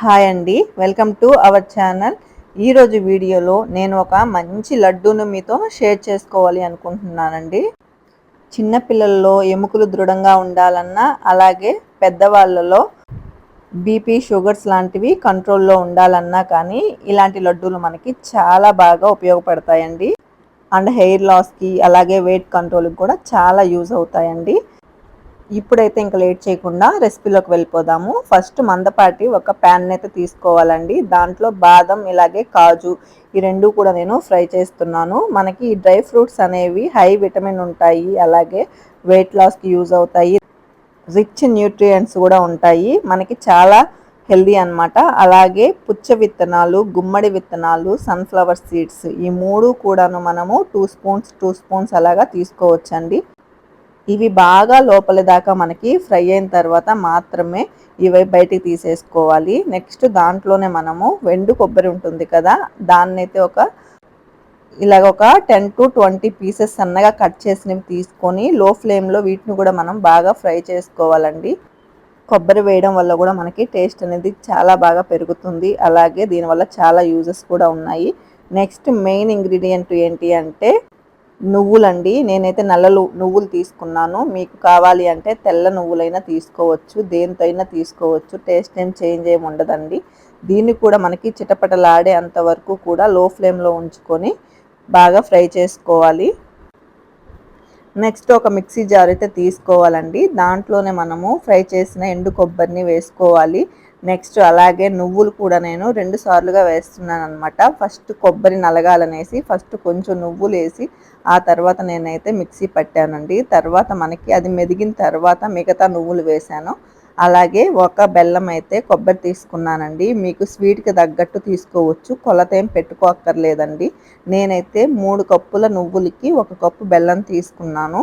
Hi అండి. Welcome to our channel. ఈరోజు వీడియోలో నేను ఒక మంచి లడ్డూను మీతో షేర్ చేసుకోవాలి అనుకుంటున్నానండి. చిన్నపిల్లల్లో ఎముకలు దృఢంగా ఉండాలన్నా అలాగే పెద్దవాళ్ళలో బీపీ షుగర్స్ లాంటివి కంట్రోల్లో ఉండాలన్నా కానీ ఇలాంటి లడ్డూలు మనకి చాలా బాగా ఉపయోగపడతాయండి. అండ్ హెయిర్ లాస్కి అలాగే వెయిట్ కంట్రోల్కి కూడా చాలా యూజ్ అవుతాయండి. ఇప్పుడైతే ఇంకా లేట్ చేయకుండా రెసిపీలోకి వెళ్ళిపోదాము. ఫస్ట్ మందపాటి ఒక ప్యాన్ అయితే తీసుకోవాలండి. దాంట్లో బాదం ఇలాగే కాజు ఈ రెండు కూడా నేను ఫ్రై చేస్తున్నాను. మనకి ఈ డ్రై ఫ్రూట్స్ అనేవి హై విటమిన్ ఉంటాయి. అలాగే వెయిట్ లాస్కి యూజ్ అవుతాయి. రిచ్ న్యూట్రియంట్స్ కూడా ఉంటాయి. మనకి చాలా హెల్దీ అనమాట అలాగే పుచ్చ విత్తనాలు గుమ్మడి విత్తనాలు సన్ఫ్లవర్ సీడ్స్ ఈ మూడు కూడాను మనము టూ స్పూన్స్ టూ స్పూన్స్ అలాగా తీసుకోవచ్చండి. ఇవి బాగా లోపలి దాకా మనకి ఫ్రై అయిన తర్వాత మాత్రమే ఇవి బయటికి తీసేసుకోవాలి. నెక్స్ట్ దాంట్లోనే మనము వెండు కొబ్బరి ఉంటుంది కదా దాన్నైతే ఒక ఇలాగ ఒక టెన్ టు ట్వంటీ పీసెస్ సన్నగా కట్ చేసినవి తీసుకొని లో ఫ్లేమ్లో వీటిని కూడా మనం బాగా ఫ్రై చేసుకోవాలండి. కొబ్బరి వేయడం వల్ల కూడా మనకి టేస్ట్ అనేది చాలా బాగా పెరుగుతుంది. అలాగే దీనివల్ల చాలా యూజెస్ కూడా ఉన్నాయి. నెక్స్ట్ మెయిన్ ఇంగ్రీడియంట్ ఏంటి అంటే నువ్వులండి. నేనైతే నల్ల నువ్వులు తీసుకున్నాను. మీకు కావాలి అంటే తెల్ల నువ్వులైనా తీసుకోవచ్చు దేనితోనైనా తీసుకోవచ్చు. టేస్ట్ ఏం చేంజ్ ఏమి ఉండదండి. దీన్ని కూడా మనకి చిటపటలాడే అంతవరకు కూడా లో ఫ్లేమ్లో ఉంచుకొని బాగా ఫ్రై చేసుకోవాలి. నెక్స్ట్ ఒక మిక్సీ జార్ అయితే తీసుకోవాలండి. దాంట్లోనే మనము ఫ్రై చేసిన ఎండు కొబ్బరిని వేసుకోవాలి. నెక్స్ట్ అలాగే నువ్వులు కూడా నేను రెండు సార్లుగా వేస్తున్నాను అనమాట ఫస్ట్ కొబ్బరి నలగాలనేసి ఫస్ట్ కొంచెం నువ్వులు వేసి ఆ తర్వాత నేనైతే మిక్సీ పట్టానండి. తర్వాత మనకి అది మెదిగిన తర్వాత మిగతా నువ్వులు వేశాను. అలాగే ఒక బెల్లం అయితే కొబ్బరి తీసుకున్నానండి. మీకు స్వీట్కి తగ్గట్టు తీసుకోవచ్చు. కొలత ఏం పెట్టుకోక్కర్లేదండి. నేనైతే మూడు కప్పుల నువ్వులకి ఒక కప్పు బెల్లం తీసుకున్నాను.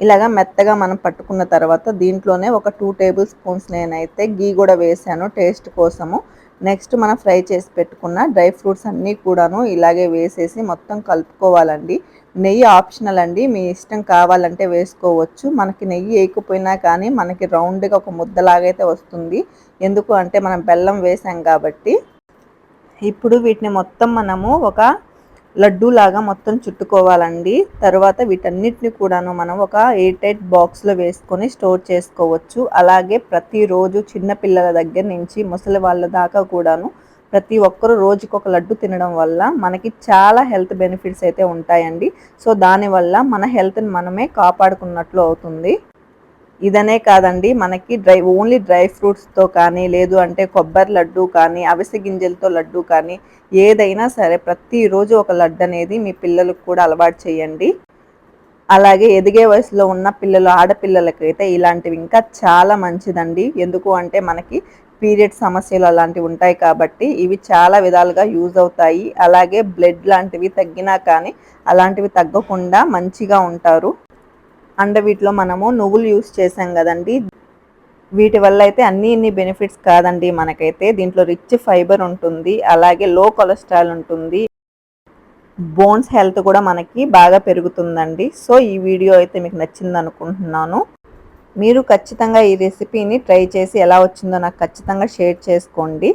ఇలాగా మెత్తగా మనం పట్టుకున్న తర్వాత దీంట్లోనే ఒక టూ టేబుల్ స్పూన్స్ నేనైతే గీ కూడా వేసాను టేస్ట్ కోసము. నెక్స్ట్ మనం ఫ్రై చేసి పెట్టుకున్న డ్రై ఫ్రూట్స్ అన్నీ కూడాను ఇలాగే వేసేసి మొత్తం కలుపుకోవాలండి. నెయ్యి ఆప్షనల్ అండి మీ ఇష్టం కావాలంటే వేసుకోవచ్చు. మనకి నెయ్యి వేయకపోయినా కానీ మనకి రౌండ్గా ఒక ముద్దలాగైతే వస్తుంది. ఎందుకు అంటే మనం బెల్లం వేసాం కాబట్టి. ఇప్పుడు వీటిని మొత్తం మనము ఒక లడ్డూ లాగా మొత్తం చుట్టుకోవాలండి. తర్వాత వీటన్నిటిని కూడాను మనం ఒక ఎయిట్ ఎయిట్ బాక్స్లో వేసుకొని స్టోర్ చేసుకోవచ్చు. అలాగే ప్రతిరోజు చిన్నపిల్లల దగ్గర నుంచి ముసలి వాళ్ళ దాకా కూడాను ప్రతి ఒక్కరు రోజుకి ఒక లడ్డు తినడం వల్ల మనకి చాలా హెల్త్ బెనిఫిట్స్ అయితే ఉంటాయండి. సో దానివల్ల మన హెల్త్ని మనమే కాపాడుకున్నట్లు అవుతుంది. ఇదనే కాదండి మనకి డ్రై ఓన్లీ డ్రై ఫ్రూట్స్తో కానీ లేదు అంటే కొబ్బరి లడ్డు కానీ అవిసె గింజలతో లడ్డు కానీ ఏదైనా సరే ప్రతిరోజు ఒక లడ్డు అనేది మీ పిల్లలకు కూడా అలవాటు చేయండి. అలాగే ఎదిగే వయసులో ఉన్న పిల్లలు ఆడపిల్లలకైతే ఇలాంటివి ఇంకా చాలా మంచిదండి. ఎందుకు అంటే మనకి పీరియడ్ సమస్యలు అలాంటివి ఉంటాయి కాబట్టి ఇవి చాలా విధాలుగా యూజ్ అవుతాయి. అలాగే బ్లడ్ లాంటివి తగ్గినా కానీ అలాంటివి తగ్గకుండా మంచిగా ఉంటారు. అండ్ వీటిలో మనము నువ్వులు యూస్ చేసాం కదండి. వీటి వల్ల అయితే అన్ని ఇన్ని బెనిఫిట్స్ కాదండి మనకైతే. దీంట్లో రిచ్ ఫైబర్ ఉంటుంది అలాగే లో కొలెస్ట్రాల్ ఉంటుంది. బోన్స్ హెల్త్ కూడా మనకి బాగా పెరుగుతుందండి. సో ఈ వీడియో అయితే మీకు నచ్చింది అనుకుంటున్నాను. మీరు ఖచ్చితంగా ఈ రెసిపీని ట్రై చేసి ఎలా వచ్చిందో నాకు ఖచ్చితంగా షేర్ చేసుకోండి.